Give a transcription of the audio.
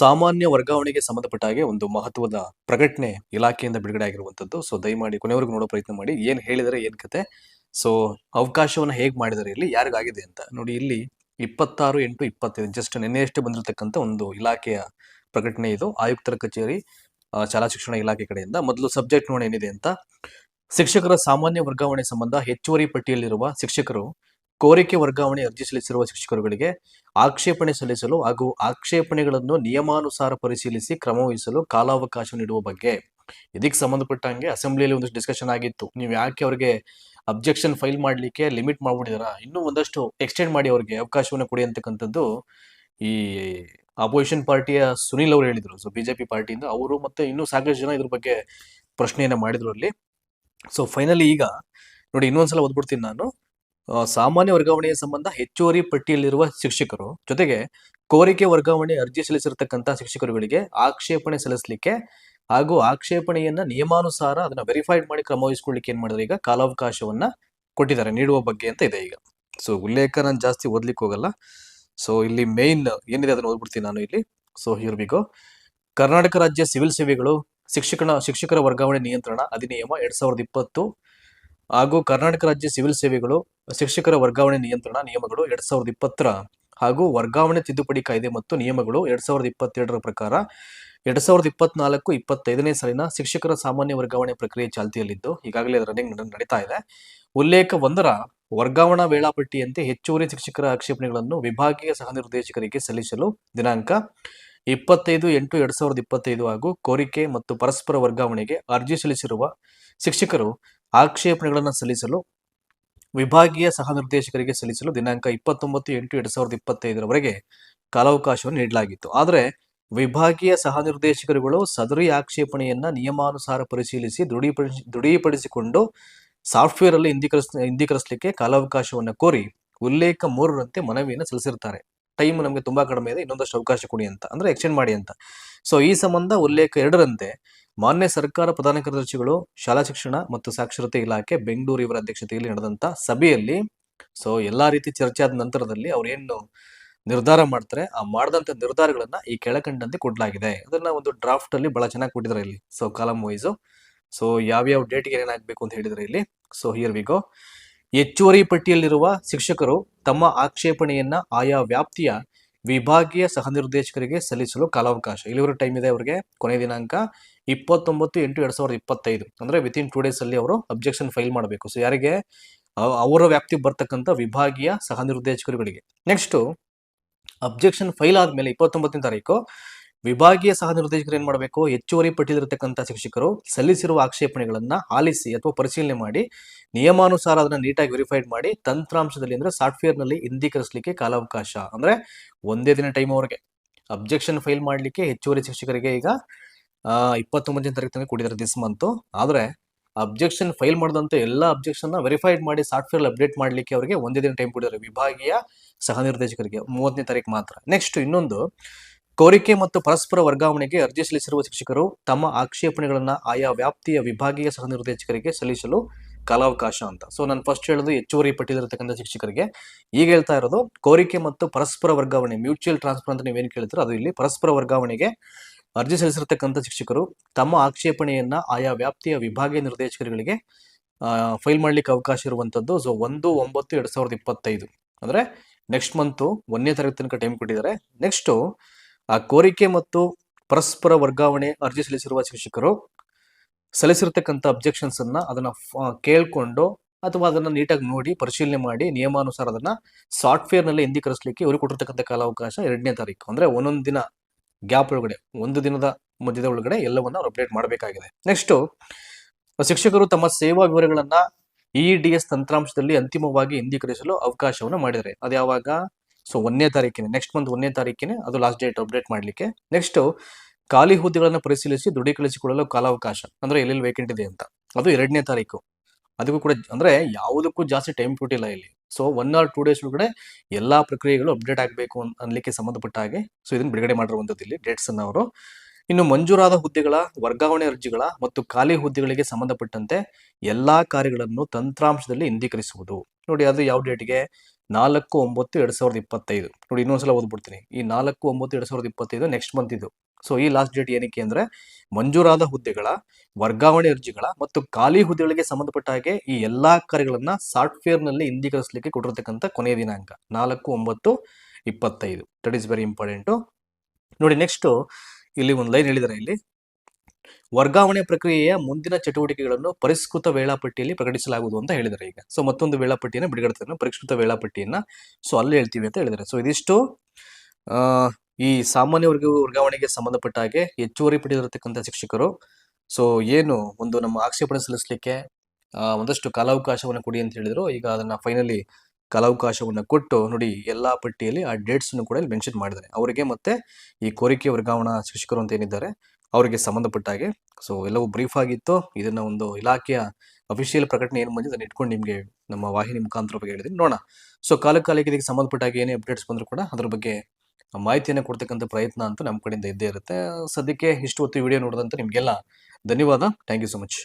ಸಾಮಾನ್ಯ ವರ್ಗಾವಣೆಗೆ ಸಂಬಂಧಪಟ್ಟ ಹಾಗೆ ಒಂದು ಮಹತ್ವದ ಪ್ರಕಟಣೆ ಇಲಾಖೆಯಿಂದ ಬಿಡುಗಡೆ ಆಗಿರುವಂತದ್ದು ಸೊ ದಯಮಾಡಿ ಕೊನೆವರೆಗೂ ನೋಡೋ ಪ್ರಯತ್ನ ಮಾಡಿ. ಏನ್ ಹೇಳಿದರೆ ಏನ್ ಕತೆ? ಸೊ ಅವಕಾಶವನ್ನ ಹೇಗ್ ಮಾಡಿದರೆ ಇಲ್ಲಿ, ಯಾರಿಗಾಗಿದೆ ಅಂತ. ನೋಡಿ, ಇಲ್ಲಿ ಇಪ್ಪತ್ತಾರು ಎಂಟು ಇಪ್ಪತ್ತೈದು ಜಸ್ಟ್ ನಿನ್ನೆಯಷ್ಟೇ ಬಂದಿರತಕ್ಕಂತ ಒಂದು ಇಲಾಖೆಯ ಪ್ರಕಟಣೆ ಇದು. ಆಯುಕ್ತರ ಕಚೇರಿ ಶಾಲಾ ಶಿಕ್ಷಣ ಇಲಾಖೆ ಕಡೆಯಿಂದ. ಮೊದಲು ಸಬ್ಜೆಕ್ಟ್ ನೋಡಿ ಏನಿದೆ ಅಂತ. ಶಿಕ್ಷಕರ ಸಾಮಾನ್ಯ ವರ್ಗಾವಣೆ ಸಂಬಂಧ ಹೆಚ್ಚುವರಿ ಪಟ್ಟಿಯಲ್ಲಿರುವ ಶಿಕ್ಷಕರು ಕೋರಿಕೆ ವರ್ಗಾವಣೆ ಅರ್ಜಿ ಸಲ್ಲಿಸಿರುವ ಶಿಕ್ಷಕರುಗಳಿಗೆ ಆಕ್ಷೇಪಣೆ ಸಲ್ಲಿಸಲು ಹಾಗೂ ಆಕ್ಷೇಪಣೆಗಳನ್ನು ನಿಯಮಾನುಸಾರ ಪರಿಶೀಲಿಸಿ ಕ್ರಮ ವಹಿಸಲು ಕಾಲಾವಕಾಶ ನೀಡುವ ಬಗ್ಗೆ. ಇದಕ್ಕೆ ಸಂಬಂಧಪಟ್ಟಂಗೆ ಅಸೆಂಬ್ಲಿಯಲ್ಲಿ ಒಂದಷ್ಟು ಡಿಸ್ಕಷನ್ ಆಗಿತ್ತು. ನೀವು ಯಾಕೆ ಅವರಿಗೆ ಅಬ್ಜೆಕ್ಷನ್ ಫೈಲ್ ಮಾಡಲಿಕ್ಕೆ ಲಿಮಿಟ್ ಮಾಡ್ಬಿಟ್ಟಿದಾರ? ಇನ್ನೂ ಒಂದಷ್ಟು ಎಕ್ಸ್ಟೆಂಡ್ ಮಾಡಿ ಅವರಿಗೆ ಅವಕಾಶವನ್ನು ಕೊಡಿ ಅಂತಕ್ಕಂಥದ್ದು ಈ ಅಪೋಸಿಷನ್ ಪಾರ್ಟಿಯ ಸುನಿಲ್ ಅವರು ಹೇಳಿದರು. ಸೊ ಬಿಜೆಪಿ ಪಾರ್ಟಿಯಿಂದ ಅವರು ಮತ್ತೆ ಇನ್ನೂ ಸಾಕಷ್ಟು ಜನ ಇದ್ರ ಬಗ್ಗೆ ಪ್ರಶ್ನೆಯನ್ನು ಮಾಡಿದ್ರು ಅಲ್ಲಿ. ಸೊ ಫೈನಲಿ ಈಗ ನೋಡಿ ಇನ್ನೊಂದ್ಸಲ ಓದ್ಬಿಡ್ತೀನಿ ನಾನು. ಸಾಮಾನ್ಯ ವರ್ಗಾವಣೆಯ ಸಂಬಂಧ ಹೆಚ್ಚುವರಿ ಪಟ್ಟಿಯಲ್ಲಿರುವ ಶಿಕ್ಷಕರು. ಜೊತೆಗೆ ಕೋರಿಕೆ ವರ್ಗಾವಣೆ ಅರ್ಜಿ ಸಲ್ಲಿಸಿರ್ತಕ್ಕಂಥ ಶಿಕ್ಷಕರುಗಳಿಗೆ ಆಕ್ಷೇಪಣೆ ಸಲ್ಲಿಸಲಿಕ್ಕೆ ಹಾಗೂ ಆಕ್ಷೇಪಣೆಯನ್ನ ನಿಯಮಾನುಸಾರ ಅದನ್ನ ವೆರಿಫೈಡ್ ಮಾಡಿ ಕ್ರಮ ವಹಿಸ್ಕೊಳ್ಳಿಕ್ಕೆ ಏನ್ ಮಾಡಿದ್ರೆ ಈಗ ಕಾಲಾವಕಾಶವನ್ನ ಕೊಟ್ಟಿದ್ದಾರೆ, ನೀಡುವ ಬಗ್ಗೆ ಅಂತ ಇದೆ ಈಗ. ಸೊ ಉಲ್ಲೇಖ ನಾನು ಜಾಸ್ತಿ ಓದ್ಲಿಕ್ಕೆ ಹೋಗಲ್ಲ. ಸೊ ಇಲ್ಲಿ ಮೇನ್ ಏನಿದೆ ಅದನ್ನ ಓದ್ಬಿಡ್ತೀನಿ ನಾನು ಇಲ್ಲಿ. ಸೊ ಹಿಯರ್ ಬಿಗೋ ಕರ್ನಾಟಕ ರಾಜ್ಯ ಸಿವಿಲ್ ಸೇವೆಗಳು ಶಿಕ್ಷಕನ, ಶಿಕ್ಷಕರ ವರ್ಗಾವಣೆ ನಿಯಂತ್ರಣ ಅಧಿನಿಯಮ ಎರಡ್ ಸಾವಿರದ ಇಪ್ಪತ್ತು ಹಾಗೂ ಕರ್ನಾಟಕ ರಾಜ್ಯ ಸಿವಿಲ್ ಸೇವೆಗಳು ಶಿಕ್ಷಕರ ವರ್ಗಾವಣೆ ನಿಯಂತ್ರಣ ನಿಯಮಗಳು ಎರಡ್ ಸಾವಿರದ ಇಪ್ಪತ್ತರ ಹಾಗೂ ವರ್ಗಾವಣೆ ತಿದ್ದುಪಡಿ ಕಾಯ್ದೆ ಮತ್ತು ನಿಯಮಗಳು ಎರಡ್ ಸಾವಿರದ ಇಪ್ಪತ್ತೆರಡರ ಪ್ರಕಾರ ಎರಡ್ ಸಾವಿರದ ಇಪ್ಪತ್ನಾಲ್ಕು ಇಪ್ಪತ್ತೈದನೇ ಸಾಲಿನ ಶಿಕ್ಷಕರ ಸಾಮಾನ್ಯ ವರ್ಗಾವಣೆ ಪ್ರಕ್ರಿಯೆ ಚಾಲ್ತಿಯಲ್ಲಿದ್ದು ಈಗಾಗಲೇ ರನ್ನಿಂಗ್ ನಡೀತಾ ಇದೆ. ಉಲ್ಲೇಖ ಒಂದರ ವರ್ಗಾವಣಾ ವೇಳಾಪಟ್ಟಿಯಂತೆ ಹೆಚ್ಚುವರಿ ಶಿಕ್ಷಕರ ಆಕ್ಷೇಪಣೆಗಳನ್ನು ವಿಭಾಗೀಯ ಸಹ ನಿರ್ದೇಶಕರಿಗೆ ಸಲ್ಲಿಸಲು ದಿನಾಂಕ ಇಪ್ಪತ್ತೈದು ಎಂಟು ಎರಡ್ ಸಾವಿರದ ಇಪ್ಪತ್ತೈದು ಹಾಗೂ ಕೋರಿಕೆ ಮತ್ತು ಪರಸ್ಪರ ವರ್ಗಾವಣೆಗೆ ಅರ್ಜಿ ಸಲ್ಲಿಸಿರುವ ಶಿಕ್ಷಕರು ಆಕ್ಷೇಪಣೆಗಳನ್ನು ಸಲ್ಲಿಸಲು ವಿಭಾಗೀಯ ಸಹ ನಿರ್ದೇಶಕರಿಗೆ ಸಲ್ಲಿಸಲು ದಿನಾಂಕ ಇಪ್ಪತ್ತೊಂಬತ್ತು ಎಂಟು ಎರಡ್ ಸಾವಿರದ ಇಪ್ಪತ್ತೈದರವರೆಗೆ ಕಾಲಾವಕಾಶವನ್ನು ನೀಡಲಾಗಿತ್ತು. ಆದರೆ ವಿಭಾಗೀಯ ಸಹ ನಿರ್ದೇಶಕರುಗಳು ಸದರಿ ಆಕ್ಷೇಪಣೆಯನ್ನ ನಿಯಮಾನುಸಾರ ಪರಿಶೀಲಿಸಿ ದೃಢೀಪಡಿಸಿ ದೃಢೀಪಡಿಸಿಕೊಂಡು ಸಾಫ್ಟ್ವೇರ್ ಅಲ್ಲಿ ಹಿಂದೀಕರಿಸ್, ಹಿಂದೀಕರಿಸಲಿಕ್ಕೆ ಕಾಲಾವಕಾಶವನ್ನು ಕೋರಿ ಉಲ್ಲೇಖ ಮೂರರಂತೆ ಮನವಿಯನ್ನು ಸಲ್ಲಿಸಿರ್ತಾರೆ ಟೈಮ್ ನಮಗೆ ತುಂಬಾ ಕಡಿಮೆ ಇದೆ, ಇನ್ನೊಂದಷ್ಟು ಅವಕಾಶ ಕೊಡಿ ಅಂತ, ಅಂದ್ರೆ ಎಕ್ಸ್ಟೆಂಡ್ ಮಾಡಿ ಅಂತ. ಸೊ ಈ ಸಂಬಂಧ ಉಲ್ಲೇಖ ಎರಡರಂತೆ ಮಾನ್ಯ ಸರ್ಕಾರ ಪ್ರಧಾನ ಕಾರ್ಯದರ್ಶಿಗಳು, ಶಾಲಾ ಶಿಕ್ಷಣ ಮತ್ತು ಸಾಕ್ಷರತೆ ಇಲಾಖೆ ಬೆಂಗಳೂರು ಇವರ ಅಧ್ಯಕ್ಷತೆಯಲ್ಲಿ ನಡೆದಂತ ಸಭೆಯಲ್ಲಿ ಸೊ ಎಲ್ಲಾ ರೀತಿ ಚರ್ಚೆ ಆದ ನಂತರದಲ್ಲಿ ಅವ್ರು ಏನು ನಿರ್ಧಾರ ಮಾಡ್ತಾರೆ, ಆ ಮಾಡಿದಂತ ನಿರ್ಧಾರಗಳನ್ನ ಈ ಕೆಳಕಂಡಂತೆ ಕೊಡಲಾಗಿದೆ. ಅದನ್ನ ಒಂದು ಡ್ರಾಫ್ಟ್ ಅಲ್ಲಿ ಬಹಳ ಚೆನ್ನಾಗಿ ಕೊಟ್ಟಿದ್ದಾರೆ ಇಲ್ಲಿ ಸೊ ಕಾಲಮ್ ವೈಸು ಸೊ ಯಾವ್ಯಾವ ಡೇಟ್ಗೆ ಏನಾಗಬೇಕು ಅಂತ ಹೇಳಿದ್ರೆ ಇಲ್ಲಿ. ಸೊ ಹಿಯರ್ ವಿಗೋ ಹೆಚ್ಚುವರಿ ಪಟ್ಟಿಯಲ್ಲಿರುವ ಶಿಕ್ಷಕರು ತಮ್ಮ ಆಕ್ಷೇಪಣೆಯನ್ನ ಆಯಾ ವ್ಯಾಪ್ತಿಯ ವಿಭಾಗೀಯ ಸಹ ನಿರ್ದೇಶಕರಿಗೆ ಸಲ್ಲಿಸಲು ಕಾಲಾವಕಾಶ. ಇಲ್ಲಿವರೆಗೆ ಟೈಮ್ ಇದೆ ಅವರಿಗೆ ಕೊನೆ ದಿನಾಂಕ. ಇಪ್ಪತ್ತೊಂಬತ್ತು ಎಂಟು ಎರಡ್ ಸಾವಿರದ ಇಪ್ಪತ್ತೈದು. ಅಂದ್ರೆ ವಿತಿನ್ ಟೂ ಡೇಸ್ ಅಲ್ಲಿ ಅವರು ಅಬ್ಜೆಕ್ಷನ್ ಫೈಲ್ ಮಾಡಬೇಕು. ಸೊ ಯಾರಿಗೆ? ಅವರ ವ್ಯಾಪ್ತಿಗೆ ಬರ್ತಕ್ಕಂಥ ವಿಭಾಗೀಯ ಸಹ ನಿರ್ದೇಶಕರುಗಳಿಗೆ ನೆಕ್ಸ್ಟ್ ಅಬ್ಜೆಕ್ಷನ್ ಫೈಲ್ ಆದಮೇಲೆ ಇಪ್ಪತ್ತೊಂಬತ್ತನೇ ತಾರೀಕು ವಿಭಾಗೀಯ ಸಹ ನಿರ್ದೇಶಕರು ಏನು ಮಾಡಬೇಕು? ಹೆಚ್ಚುವರಿ ಪಟ್ಟಿಯಲ್ಲಿರತಕ್ಕಂಥ ಶಿಕ್ಷಕರು ಸಲ್ಲಿಸಿರುವ ಆಕ್ಷೇಪಣೆಗಳನ್ನು ಆಲಿಸಿ ಅಥವಾ ಪರಿಶೀಲನೆ ಮಾಡಿ, ನಿಯಮಾನುಸಾರ ಅದನ್ನ ನೀಟಾಗಿ ವೆರಿಫೈಡ್ ಮಾಡಿ, ತಂತ್ರಾಂಶದಲ್ಲಿ ಅಂದ್ರೆ ಸಾಫ್ಟ್ವೇರ್ನಲ್ಲಿ ಹಿಂದೀಕರಿಸಲಿಕ್ಕೆ ಕಾಲಾವಕಾಶ. ಅಂದ್ರೆ ಒಂದೇ ದಿನ ಟೈಮ್ ಅವ್ರಿಗೆ. ಅಬ್ಜೆಕ್ಷನ್ ಫೈಲ್ ಮಾಡಲಿಕ್ಕೆ ಹೆಚ್ಚುವರಿ ಶಿಕ್ಷಕರಿಗೆ ಈಗ ಇಪ್ಪತ್ತೊಂಬತ್ತನೇ ತಾರೀಕು ತನಕ ಕೊಟ್ಟಿದ್ದಾರೆ ದಿಸ್ ಮಂತು ಆದರೆ ಅಬ್ಜೆಕ್ಷನ್ ಫೈಲ್ ಮಾಡಿದಂಥ ಎಲ್ಲ ಅಬ್ಜೆಕ್ಷನ್ನ ವೆರಿಫೈಡ್ ಮಾಡಿ ಸಾಫ್ಟ್ವೇರ್ ಅಪ್ಡೇಟ್ ಮಾಡಲಿಕ್ಕೆ ಅವರಿಗೆ ಒಂದೇ ದಿನ ಟೈಮ್ ಕೊಟ್ಟಿದ್ದಾರೆ. ವಿಭಾಗೀಯ ಸಹ ನಿರ್ದೇಶಕರಿಗೆ ಮೂವತ್ತನೇ ತಾರೀಕು ಮಾತ್ರ. ನೆಕ್ಸ್ಟ್ ಇನ್ನೊಂದು, ಕೋರಿಕೆ ಮತ್ತು ಪರಸ್ಪರ ವರ್ಗಾವಣೆಗೆ ಅರ್ಜಿ ಸಲ್ಲಿಸಿರುವ ಶಿಕ್ಷಕರು ತಮ್ಮ ಆಕ್ಷೇಪಣೆಗಳನ್ನು ಆಯಾ ವ್ಯಾಪ್ತಿಯ ವಿಭಾಗೀಯ ಸಹ ನಿರ್ದೇಶಕರಿಗೆ ಸಲ್ಲಿಸಲು ಕಾಲಾವಕಾಶ ಅಂತ. ಸೊ ನಾನು ಫಸ್ಟ್ ಹೇಳೋದು ಹೆಚ್ಚುವರಿ ಪಟ್ಟಿದಿರತಕ್ಕಂಥ ಶಿಕ್ಷಕರಿಗೆ. ಈಗ ಹೇಳ್ತಾ ಇರೋದು, ಕೋರಿಕೆ ಮತ್ತು ಪರಸ್ಪರ ವರ್ಗಾವಣೆ ಮ್ಯೂಚುವಲ್ ಟ್ರಾನ್ಸ್ಫರ್ ಅಂತ ನೀವೇನು ಕೇಳ್ತೀರೋ, ಅದು ಇಲ್ಲಿ ಪರಸ್ಪರ ವರ್ಗಾವಣೆಗೆ ಅರ್ಜಿ ಸಲ್ಲಿಸಿರ್ತಕ್ಕಂಥ ಶಿಕ್ಷಕರು ತಮ್ಮ ಆಕ್ಷೇಪಣೆಯನ್ನ ಆಯಾ ವ್ಯಾಪ್ತಿಯ ವಿಭಾಗೀಯ ನಿರ್ದೇಶಕರುಗಳಿಗೆ ಫೈಲ್ ಮಾಡ್ಲಿಕ್ಕೆ ಅವಕಾಶ ಇರುವಂತದ್ದು ಸೊ ಒಂದು, ಒಂಬತ್ತು, ಎರಡ್ ಸಾವಿರದ ಇಪ್ಪತ್ತೈದು. ಅಂದ್ರೆ ನೆಕ್ಸ್ಟ್ ಮಂತು ಒಂದನೇ ತಾರೀಕು ತನಕ ಟೈಮ್ ಕೊಟ್ಟಿದ್ದಾರೆ. ನೆಕ್ಸ್ಟ್ ಆ ಕೋರಿಕೆ ಮತ್ತು ಪರಸ್ಪರ ವರ್ಗಾವಣೆ ಅರ್ಜಿ ಸಲ್ಲಿಸಿರುವ ಶಿಕ್ಷಕರು ಸಲ್ಲಿಸಿರ್ತಕ್ಕಂಥ ಅಬ್ಜೆಕ್ಷನ್ಸ್ ಅನ್ನ ಅದನ್ನ ಕೇಳ್ಕೊಂಡು ಅಥವಾ ಅದನ್ನ ನೀಟಾಗಿ ನೋಡಿ, ಪರಿಶೀಲನೆ ಮಾಡಿ, ನಿಯಮಾನುಸಾರ ಅದನ್ನ ಸಾಫ್ಟ್ವೇರ್ನಲ್ಲಿ ಹಿಂದೀಕರಿಸಲಿಕ್ಕೆ ಇವರು ಕೊಟ್ಟಿರ್ತಕ್ಕಂಥ ಕಾಲಾವಕಾಶ ಎರಡನೇ ತಾರೀಕು ಅಂದ್ರೆ ಒಂದೊಂದು ದಿನ ಗ್ಯಾಪ್ ಒಳಗಡೆ, ಒಂದು ದಿನದ ಮಧ್ಯದ ಒಳಗಡೆ ಎಲ್ಲವನ್ನ ಅವ್ರು ಅಪ್ಡೇಟ್ ಮಾಡಬೇಕಾಗಿದೆ. ನೆಕ್ಸ್ಟ್ ಶಿಕ್ಷಕರು ತಮ್ಮ ಸೇವಾ ವಿವರಗಳನ್ನ ಇ ಎಸ್ ತಂತ್ರಾಂಶದಲ್ಲಿ ಅಂತಿಮವಾಗಿ ಹಿಂದೀಕರಿಸಲು ಅವಕಾಶವನ್ನು ಮಾಡಿದರೆ ಅದು ಯಾವಾಗ? ಸೊ ಒಂದನೇ ತಾರೀಕಿನ ನೆಕ್ಸ್ಟ್ ಮಂತ್ ಒಂದನೇ ತಾರೀಕಿನ ಅದು ಲಾಸ್ಟ್ ಡೇಟ್ ಅಪ್ಡೇಟ್ ಮಾಡಲಿಕ್ಕೆ. ನೆಕ್ಸ್ಟ್ ಖಾಲಿ ಹುದ್ದೆಗಳನ್ನು ಪರಿಶೀಲಿಸಿ ದೃಢೀಕರಿಸಿಕೊಳ್ಳಲು ಕಾಲಾವಕಾಶ. ಅಂದ್ರೆ ಎಲ್ಲೆಲ್ಲಿ ವೇಕೆಂಟ್ ಇದೆ ಅಂತ. ಅದು ಎರಡನೇ ತಾರೀಕು. ಅದಕ್ಕೂ ಕೂಡ, ಅಂದ್ರೆ ಯಾವುದಕ್ಕೂ ಜಾಸ್ತಿ ಟೈಮ್ ಕೊಟ್ಟಿಲ್ಲ ಇಲ್ಲಿ. So one or two days ಒಳಗಡೆ ಎಲ್ಲಾ ಪ್ರಕ್ರಿಯೆಗಳು ಅಪ್ಡೇಟ್ ಆಗಬೇಕು ಅನ್ಲಿಕ್ಕೆ ಸಂಬಂಧಪಟ್ಟ ಹಾಗೆ. ಸೊ ಇದನ್ನು ಬಿಡುಗಡೆ ಮಾಡಿರುವಂಥದ್ದು ಇಲ್ಲಿ ಡೇಟ್ಸ್ ಅನ್ನ ಅವರು. ಇನ್ನು ಮಂಜೂರಾದ ಹುದ್ದೆಗಳ, ವರ್ಗಾವಣೆ ಅರ್ಜಿಗಳ ಮತ್ತು ಖಾಲಿ ಹುದ್ದೆಗಳಿಗೆ ಸಂಬಂಧಪಟ್ಟಂತೆ ಎಲ್ಲಾ ಕಾರ್ಯಗಳನ್ನು ತಂತ್ರಾಂಶದಲ್ಲಿ ಇಂದೀಕರಿಸುವುದು ನೋಡಿ, ಅದು ಯಾವ ಡೇಟ್ಗೆ ನಾಲ್ಕು ಒಂಬತ್ತು ಎರಡು ಸಾವಿರದ ಇಪ್ಪತ್ತೈದು. ನೋಡಿ ಇನ್ನೊಂದ್ಸಲ ಓದ್ಬಿಡ್ತೀನಿ. ಈ ನಾಲ್ಕು ಒಂಬತ್ತು ಎರಡು ಸಾವಿರದ ಇಪ್ಪತ್ತೈದು ನೆಕ್ಸ್ಟ್ ಮಂತ್ ಇದು. ಸೊ ಈ ಲಾಸ್ಟ್ ಡೇಟ್ ಏನಕ್ಕೆ ಅಂದ್ರೆ ಮಂಜೂರಾದ ಹುದ್ದೆಗಳ, ವರ್ಗಾವಣೆ ಅರ್ಜಿಗಳ ಮತ್ತು ಖಾಲಿ ಹುದ್ದೆಗಳಿಗೆ ಸಂಬಂಧಪಟ್ಟ ಹಾಗೆ ಈ ಎಲ್ಲಾ ಕಾರ್ಯಗಳನ್ನು ಸಾಫ್ಟ್ವೇರ್ನಲ್ಲಿ ಇಂದೀಕರಿಸಲಿಕ್ಕೆ ಕೊಟ್ಟಿರ್ತಕ್ಕಂಥ ಕೊನೆಯ ದಿನಾಂಕ, ನಾಲ್ಕು ಒಂಬತ್ತು ಇಪ್ಪತ್ತೈದು. ದಟ್ ಈಸ್ ವೆರಿ ಇಂಪಾರ್ಟೆಂಟು ನೋಡಿ ನೆಕ್ಸ್ಟ್ ಇಲ್ಲಿ ಒಂದು ಲೈನ್ ಹೇಳಿದ್ದಾರೆ ಇಲ್ಲಿ. ವರ್ಗಾವಣೆ ಪ್ರಕ್ರಿಯೆಯ ಮುಂದಿನ ಚಟುವಟಿಕೆಗಳನ್ನು ಪರಿಷ್ಕೃತ ವೇಳಾಪಟ್ಟಿಯಲ್ಲಿ ಪ್ರಕಟಿಸಲಾಗುವುದು ಅಂತ ಹೇಳಿದ್ದಾರೆ ಈಗ. ಸೊ ಮತ್ತೊಂದು ವೇಳಾಪಟ್ಟಿಯನ್ನು ಬಿಡುಗಡೆ ಪರಿಷ್ಕೃತ ವೇಳಾಪಟ್ಟಿಯನ್ನ ಸೊ ಅಲ್ಲಿ ಹೇಳ್ತೀವಿ ಅಂತ ಹೇಳಿದ್ದಾರೆ. ಸೊ ಇದಿಷ್ಟು. ಈ ಸಾಮಾನ್ಯ ವರ್ಗ ವರ್ಗಾವಣೆಗೆ ಸಂಬಂಧಪಟ್ಟ ಹಾಗೆ ಹೆಚ್ಚುವರಿ ಪಡೆದಿರತಕ್ಕಂಥ ಶಿಕ್ಷಕರು. ಸೊ ಏನು ಒಂದು ನಮ್ಮ ಆಕ್ಷೇಪಣೆ ಸಲ್ಲಿಸಲಿಕ್ಕೆ ಒಂದಷ್ಟು ಕಾಲಾವಕಾಶವನ್ನು ಕೊಡಿ ಅಂತ ಹೇಳಿದ್ರು. ಈಗ ಅದನ್ನ ಫೈನಲಿ ಕಾಲಾವಕಾಶವನ್ನು ಕೊಟ್ಟು ನೋಡಿ ಎಲ್ಲ ಪಟ್ಟಿಯಲ್ಲಿ ಆ ಡೇಟ್ಸ್ ಕೂಡ ಇಲ್ಲಿ ಮೆನ್ಷನ್ ಮಾಡಿದ್ದಾರೆ. ಅವರಿಗೆ ಮತ್ತೆ ಈ ಕೋರಿಕೆ ವರ್ಗಾವಣಾ ಶಿಕ್ಷಕರು ಅಂತ ಏನಿದ್ದಾರೆ, ಅವರಿಗೆ ಸಂಬಂಧಪಟ್ಟ ಹಾಗೆ. ಸೊ ಎಲ್ಲವೂ ಬ್ರೀಫ್ ಆಗಿತ್ತು. ಇದನ್ನ ಒಂದು ಇಲಾಖೆಯ ಅಫಿಷಿಯಲ್ ಪ್ರಕಟಣೆ ಏನು ಬಂದಿದೆ ಅದನ್ನು ಇಟ್ಕೊಂಡು ನಿಮಗೆ ನಮ್ಮ ವಾಹಿನಿ ಮುಖಾಂತರ ಬಗ್ಗೆ ಹೇಳಿದ್ದೀನಿ. ನೋಡೋಣ. ಸೊ ಕಾಲ ಕಾಲಕ್ಕೆ ಇದಕ್ಕೆ ಸಂಬಂಧಪಟ್ಟ ಹಾಗೆ ಏನೇ ಅಪ್ಡೇಟ್ಸ್ ಬಂದರೂ ಕೂಡ ಅದ್ರ ಬಗ್ಗೆ ಮಾಹಿತಿಯನ್ನು ಕೊಡ್ತಕ್ಕಂಥ ಪ್ರಯತ್ನ ಅಂತೂ ನಮ್ಮ ಕಡೆಯಿಂದ ಇದ್ದೇ ಇರುತ್ತೆ. ಸದ್ಯಕ್ಕೆ ಇಷ್ಟು ಹೊತ್ತು ವಿಡಿಯೋ ನೋಡಿದಂತ ನಿಮಗೆಲ್ಲ ಧನ್ಯವಾದ. Thank you so much